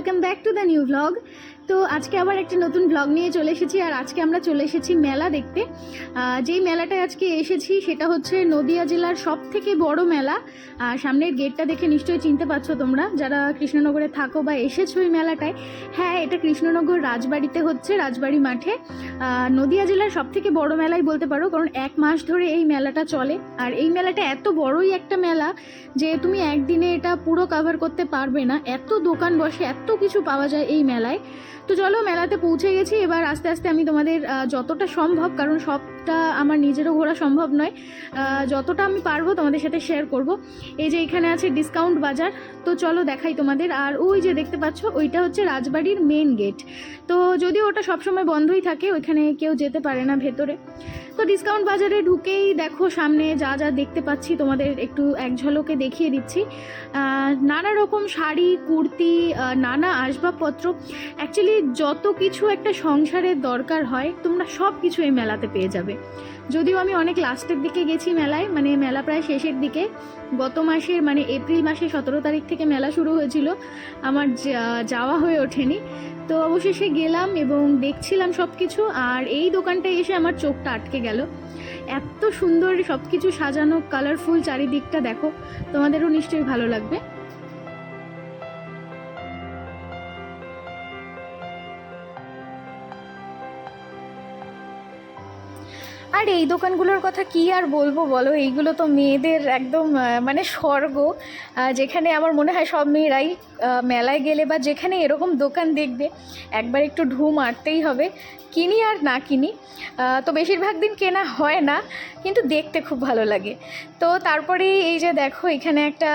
welcome back to the new vlog. তো আজকে আবার একটা নতুন ভ্লগ নিয়ে চলে এসেছি, আর আজকে আমরা চলে এসেছি মেলা দেখতে। যেই মেলাটায় আজকে এসেছি সেটা হচ্ছে নদিয়া জেলার সব থেকে বড় মেলা। আর সামনের গেটটা দেখে নিশ্চয়ই চিনতে পারছ তোমরা, যারা কৃষ্ণনগরে থাকো বা এসেছ ওই মেলাটায়। হ্যাঁ এটা কৃষ্ণনগর রাজবাড়িতে হচ্ছে, রাজবাড়ি মাঠে। নদিয়া জেলার সব থেকে বড় মেলাই বলতে পারো, কারণ এক মাস ধরে এই মেলাটা চলে। আর এই মেলাটা এত বড়ই একটা মেলা যে তুমি একদিনে এটা পুরো কভার করতে পারবে না। এত দোকান বসে, এত কিছু পাওয়া যায় এই মেলায়। তো চলো মেলাতে পৌঁছে গেছি। এবার আস্তে আস্তে আমি তোমাদের যতটা সম্ভব কারণ সবটা আমার নিজেরও ঘোরা সম্ভব নয়। যতটা আমি পারব তোমাদের সাথে শেয়ার করব। এই যে এখানে আছে ডিসকাউন্ট বাজার, তো চলো দেখাই তোমাদের। আর ওই যে দেখতে পাচ্ছ, ওইটা হচ্ছে রাজবাড়ির মেন গেট তো যদিও ওটা সবসময় বন্ধই থাকে, ওইখানে কেউ যেতে পারে না ভেতরে। তো ডিসকাউন্ট বাজারে ঢুকেই দেখো, সামনে যা যা দেখতে পাচ্ছি, তোমাদের একটু এক ঝলকে দেখিয়ে দিচ্ছি। নানা রকম শাড়ি, কুর্তি নানা আসবাবপত্র। অ্যাকচুয়ালি যত কিছু একটা সংসারের দরকার হয়, তোমরা সব কিছু এই মেলাতে পেয়ে যাবে। যদিও আমি অনেক লাস্টের দিকে গেছি মেলায় মানে মেলা প্রায় শেষের দিকে। গত মাসের মানে এপ্রিল মাসের সতেরো তারিখ থেকে মেলা শুরু হয়েছিল। আমার যাওয়া হয়ে ওঠেনি। তো অবশেষে গেলাম এবং দেখছিলাম সব কিছু আর এই দোকানটায় এসে আমার চোখটা আটকে গেল। এত সুন্দর সব কিছু সাজানো কালারফুল চারিদিকটা দেখো, তোমাদেরও নিশ্চয়ই ভালো লাগবে। আর এই দোকানগুলোর কথা কি আর বলব বলো? এইগুলো তো মেয়েদের একদম মানে স্বর্গ। যেখানে আমার মনে হয় সব মেয়েরাই মেলায় গেলে বা যেখানে এরকম দোকান দেখবে, একবার একটু ঢু মারতেই হবে, কিনি আর না কিনি। তো বেশিরভাগ দিন কেনা হয় না, কিন্তু দেখতে খুব ভালো লাগে। তো তারপরে এই যে দেখো, এখানে একটা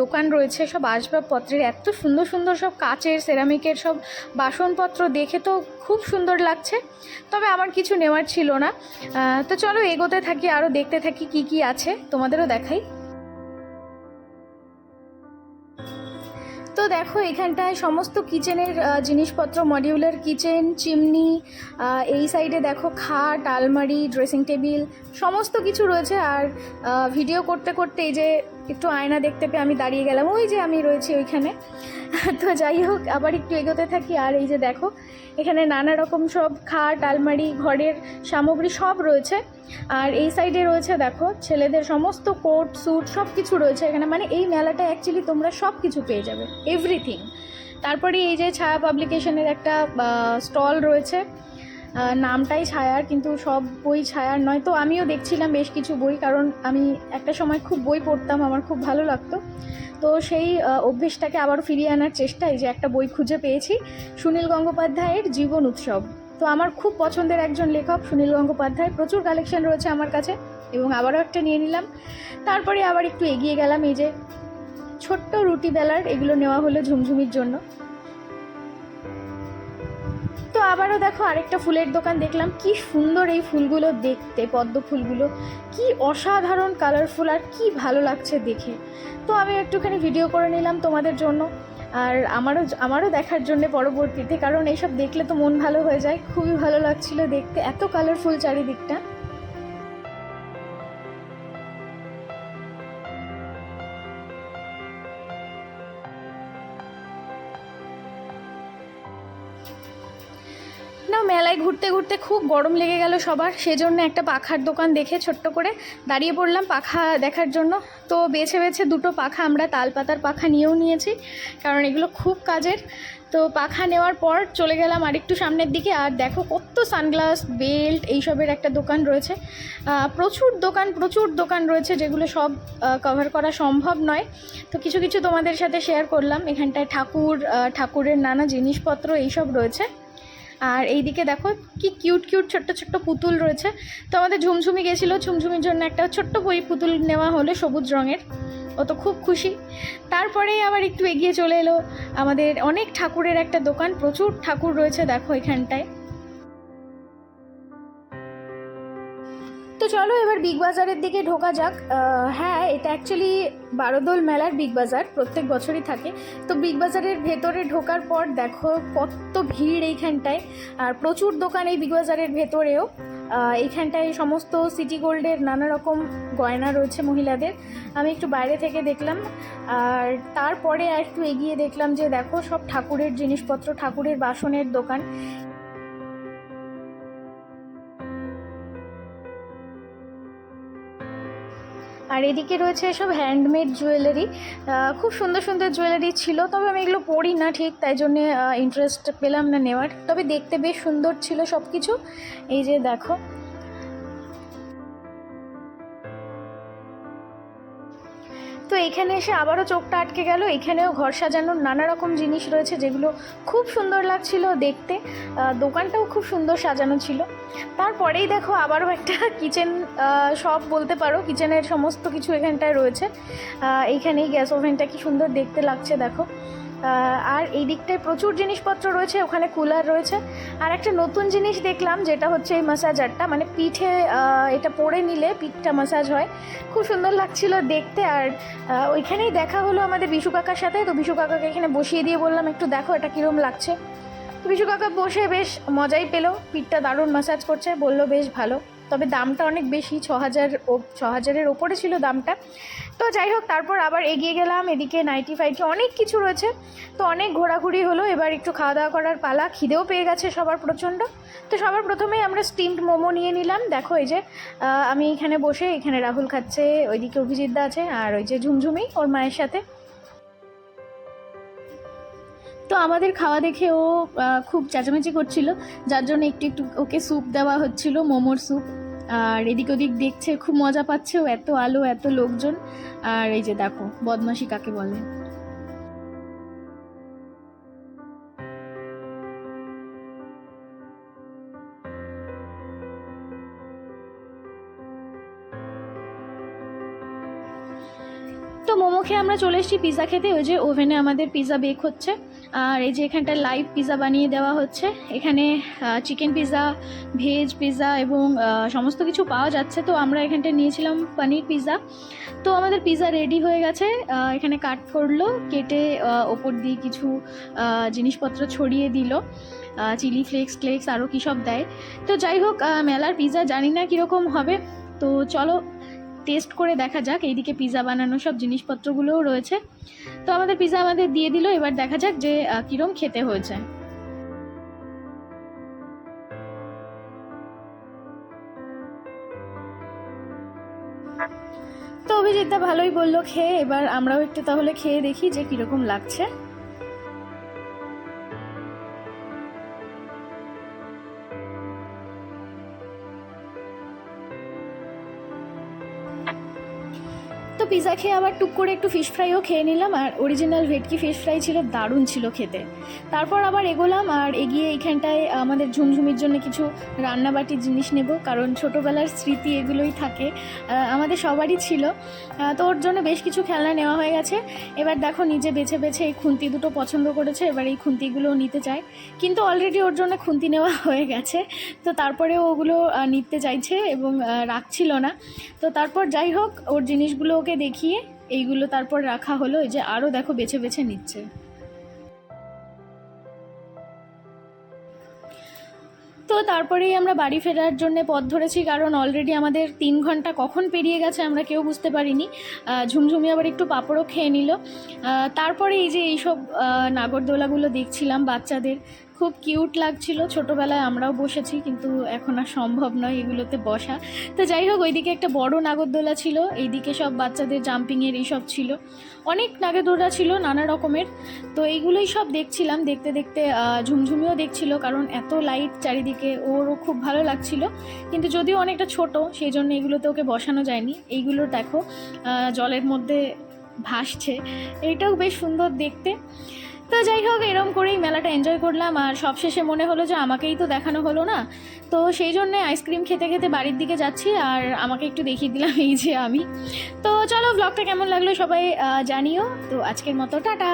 দোকান রয়েছে সব আসবাবপত্রের। এত সুন্দর সুন্দর সব কাচের, সেরামিকের সব বাসনপত্র দেখে তো খুব সুন্দর লাগছে। তবে আমার কিছু নেওয়ার ছিল না। তো চলো এগোতে থাকি আরও দেখতে থাকি কি কি আছে, তোমাদেরও দেখাই। তো দেখো, এখানটায় সমস্ত কিচেনের জিনিসপত্র, মডিউলার কিচেন, চিমনি এই সাইডে দেখো খাট, আলমারি, ড্রেসিং টেবিল, সমস্ত কিছু রয়েছে। আর ভিডিও করতে করতে এই যে একটু আয়না দেখতে পেয়ে আমি দাঁড়িয়ে গেলাম। ওই যে আমি রয়েছি ওইখানে। তো যাই হোক, আবার একটু এগোতে থাকি। আর এই যে দেখো, এখানে নানা রকম সব খাট, আলমারি, ঘরের সামগ্রী সব রয়েছে। আর এই সাইডে রয়েছে দেখো, ছেলেদের সমস্ত কোট, স্যুট সব কিছু রয়েছে এখানে। মানে এই মেলাটা অ্যাকচুয়ালি তোমরা সব কিছু পেয়ে যাবে। এভরিথিং তারপরে এই যে ছায়া পাবলিকেশনের একটা স্টল রয়েছে। নামটাই ছায়ার, কিন্তু সব বই ছায়ার নয়। তো আমিও দেখছিলাম বেশ কিছু বই, কারণ আমি একটা সময় খুব বই পড়তাম, আমার খুব ভালো লাগতো। তো সেই অভ্যেসটাকে আবার ফিরিয়ে আনার চেষ্টা এই যে একটা বই খুঁজে পেয়েছি, সুনীল গঙ্গোপাধ্যায়ের জীবন উৎসব। তো আমার খুব পছন্দের একজন লেখক, সুনীল গঙ্গোপাধ্যায়। প্রচুর কালেকশন রয়েছে আমার কাছে, এবং আবারও একটা নিয়ে নিলাম। তারপরে আবার একটু এগিয়ে গেলাম, এই যে ছোট্ট রুটি বেলার, এগুলো নেওয়া হলো ঝুমঝুমির জন্য। তো আবারও দেখো আরেকটা ফুলের দোকান দেখলাম। কি সুন্দর এই ফুলগুলো দেখতে, পদ্ম ফুলগুলো। কি অসাধারণ কালারফুল আর কি ভালো লাগছে দেখে। তো আমি একটুখানি ভিডিও করে নিলাম তোমাদের জন্য। আর আমারও আমারও দেখার জন্য পরবর্তীতে, কারণ এইসব দেখলে তো মন ভালো হয়ে যায়। খুবই ভালো লাগছিল দেখতে, এত কালারফুল চারিদিকটা। ঘুরতে ঘুরতে খুব গরম লেগে গেল সবার, সেজন্য একটা পাখার দোকান দেখে ছোট্ট করে দাঁড়িয়ে পড়লাম পাখা দেখার জন্য। তো বেছে বেছে দুটো পাখা আমরা তালপাতার পাখা নিয়েও নিয়েছি, কারণ এগুলো খুব কাজের। তো পাখা নেওয়ার পর চলে গেলাম আরেকটু সামনের দিকে, আর দেখো কত সানগ্লাস, বেল্ট এইসবের একটা দোকান রয়েছে। প্রচুর দোকান প্রচুর দোকান রয়েছে যেগুলো সব কভার করা সম্ভব নয়। তো কিছু কিছু তোমাদের সাথে শেয়ার করলাম, এখানটায় ঠাকুর ঠাকুরের নানা জিনিসপত্র এইসব রয়েছে। আর এইদিকে দেখো কি কিউট কিউট ছোট্ট ছোট্ট পুতুল রয়েছে। তো আমাদের ঝুমঝুমি গেছিল, ঝুমঝুমির জন্য একটা ছোট্ট বই পুতুল নেওয়া হলো সবুজ রঙের। ও তো খুব খুশি। তারপরে আবার একটু এগিয়ে চলে এলো আমাদের অনেক ঠাকুরের একটা দোকান, প্রচুর ঠাকুর রয়েছে দেখো এখানটায়। তো চলো এবার বিগ বাজারের দিকে ঢোকা যাক। হ্যাঁ এটা অ্যাকচুয়ালি বারোদোল মেলার বিগ বাজার প্রত্যেক বছরই থাকে। তো বিগ বাজারের ভেতরে ঢোকার পর দেখো কত ভিড় এইখানটায়। আর প্রচুর দোকান এই বিগ বাজারের ভেতরেও। এইখানটায় সমস্ত সিটি গোল্ডের নানা রকম গয়না রয়েছে মহিলাদের। আমি একটু বাইরে থেকে দেখলাম। আর তারপরে আর একটু এগিয়ে দেখলাম যে দেখো সব ঠাকুরের জিনিসপত্র, ঠাকুরের বাসনের দোকান। আর এদিকে রয়েছে সব হ্যান্ডমেড জুয়েলারি খুব সুন্দর সুন্দর জুয়েলারি ছিল, তবে আমি এগুলো পড়ি না ঠিক, তাই জন্যে ইন্টারেস্ট পেলাম না নেওয়ার। তবে দেখতে বেশ সুন্দর ছিল সব কিছু এই যে দেখো তো এখানে এসে আবারও চোখটা আটকে গেল। এখানেও ঘর সাজানোর নানা রকম জিনিস রয়েছে যেগুলো খুব সুন্দর লাগছিল দেখতে। দোকানটাও খুব সুন্দর সাজানো ছিল। তারপরেই দেখো আবারও একটা কিচেন শপ বলতে পারো। কিচেনের সমস্ত কিছু এখানটায় রয়েছে। এইখানেই গ্যাস ওভেনটা কি সুন্দর দেখতে লাগছে, দেখো। আর এই দিকটায় প্রচুর জিনিসপত্র রয়েছে, ওখানে কুলার রয়েছে। আর একটা নতুন জিনিস দেখলাম, যেটা হচ্ছে এই ম্যাসাজারটা মানে পিঠে এটা পরে নিলে পিঠটা ম্যাসাজ হয়। খুব সুন্দর লাগছিল দেখতে, আর ওইখানেই দেখা হলো আমাদের বিশু কাকার সাথে। তো বিশু কাকাকে এখানে বসিয়ে দিয়ে বললাম, একটু দেখো এটা কীরকম লাগছে। তো বিশু কাকা বসে বেশ মজাই পেল, পিঠটা দারুণ ম্যাসাজ করছে, বলল, বেশ ভালো। তবে দামটা অনেক বেশি ছ হাজার ও ছ হাজারের ওপরে ছিল দামটা। তো যাই হোক, তারপর আবার এগিয়ে গেলাম, এদিকে নাইটি ফাইটি অনেক কিছু রয়েছে। তো অনেক ঘোরাঘুরি হলো, এবার একটু খাওয়া দাওয়া করার পালা। খিদেও পেয়ে গেছে সবার প্রচণ্ড। তো সবার প্রথমেই আমরা স্টিমড মোমো নিয়ে নিলাম। দেখো এই যে আমি এখানে বসে, এখানে রাহুল খাচ্ছে, ওইদিকে অভিজিৎদা আছে, আর ওই যে ঝুমঝুমি, ওর মায়ের সাথে। তো আমাদের খাওয়া দেখে ও খুব চেঁচামেচি করছিল। যার জন্য একটু একটু ওকে স্যুপ দেওয়া হচ্ছিল, মোমোর স্যুপ আর এদিক ওদিক দেখছে, খুব মজা পাচ্ছে ও, এত আলো, এত লোকজন। আর এই যে দেখো বদমাসি কাকে বলে? তো মোমো খেয়ে আমরা চলে এসেছি পিৎজা খেতে। ওই যে ওভেনে আমাদের পিৎজা বেক হচ্ছে। আর এই যে এখানটা লাইভ পিৎজা বানিয়ে দেওয়া হচ্ছে। এখানে চিকেন পিৎজা ভেজ পিৎজা এবং সমস্ত কিছু পাওয়া যাচ্ছে। তো আমরা এখানটা নিয়েছিলাম পনির পিৎজা তো আমাদের পিৎজা রেডি হয়ে গেছে। এখানে কাট করল, কেটে ওপর দিয়ে কিছু জিনিসপত্র ছড়িয়ে দিল। চিলি ফ্লেক্স ফ্লেক্স আরও কী সব দেয়। তো যাই হোক মেলার পিৎজা জানি না কীরকম হবে। তো চলো টেস্ট করে দেখা যাক, এইদিকে পিৎজা বানানো সব জিনিসপত্রগুলোও রয়েছে। তো আমাদের পিৎজা আমাদের দিয়ে দিল, এবার দেখা যাক যে কিরম খেতে হয়েছে। তো অভিজিৎদা ভালোই বলল খেয়ে, এবার আমরাও একটু তাহলে খেয়ে দেখি যে কীরকম লাগছে। পিৎজা খেয়ে আবার টুক করে একটু ফিশ ফ্রাইও খেয়ে নিলাম, আর অরিজিনাল ভেটকি ফিশ ফ্রাই ছিল দারুণ ছিল খেতে। তারপর আবার এগোলাম, আর এগিয়ে এইখানটায় আমাদের ঝুমঝুমির জন্য কিছু রান্নাবাটির জিনিস নেব, কারণ ছোটোবেলার স্মৃতি এগুলোই থাকে আমাদের সবারই ছিল। তো ওর জন্য বেশ কিছু খেলনা নেওয়া হয়ে গেছে। এবার দেখো নিজে বেছে বেছে এই খুন্তি দুটো পছন্দ করেছে, এবার এই খুন্তিগুলো নিতে চায়। কিন্তু অলরেডি ওর জন্য খুন্তি নেওয়া হয়ে গেছে। তো তারপরে ওগুলো নিতে চাইছে এবং রাখছিল না। তো তারপর যাই হোক, ওর জিনিসগুলো ওকে দেখিয়ে এইগুলো তারপর রাখা হলো, এই যে আরও দেখো বেছে বেছে নিচ্ছে। তো তারপরেই আমরা বাড়ি ফেরার জন্য পথ ধরেছি, কারণ অলরেডি আমাদের তিন ঘণ্টা কখন পেরিয়ে গেছে আমরা কেউ বুঝতে পারিনি। ঝুমঝুমি আবার একটু পাঁপড়ও খেয়ে নিল। তারপরে এই যে এইসব নাগরদোলাগুলো দেখছিলাম বাচ্চাদের খুব কিউট লাগছিল। ছোটোবেলায় আমরাও বসেছি, কিন্তু এখন আর সম্ভব নয় এগুলোতে বসা। তো যাই হোক, ওইদিকে একটা বড় নাগরদোলা ছিল। এইদিকে সব বাচ্চাদের জাম্পিংয়ের এইসব ছিল। অনেক নাগরদোলা ছিল নানা রকমের। তো এইগুলোই সব দেখছিলাম। দেখতে দেখতে ঝুমঝুমিও দেখছিল, কারণ এত লাইট চারিদিকে। ওরও খুব ভালো লাগছিল। কিন্তু যদিও অনেকটা ছোট সেই জন্য এগুলোতে ওকে বসানো যায়নি। এইগুলো দেখো জলের মধ্যে ভাসছে। এইটাও বেশ সুন্দর দেখতে। তো যাই হোক, এরম করেই মেলাটা এনজয় করলাম। আর সবশেষে মনে হলো যে আমাকেই তো দেখানো হলো না। তো সেই জন্যে আইসক্রিম খেতে খেতে বাড়ির দিকে যাচ্ছি, আর আমাকে একটু দেখিয়ে দিলাম এই যে আমি। তো চলো ব্লগটা কেমন লাগল সবাই জানিও। তো আজকের মতো, টাটা!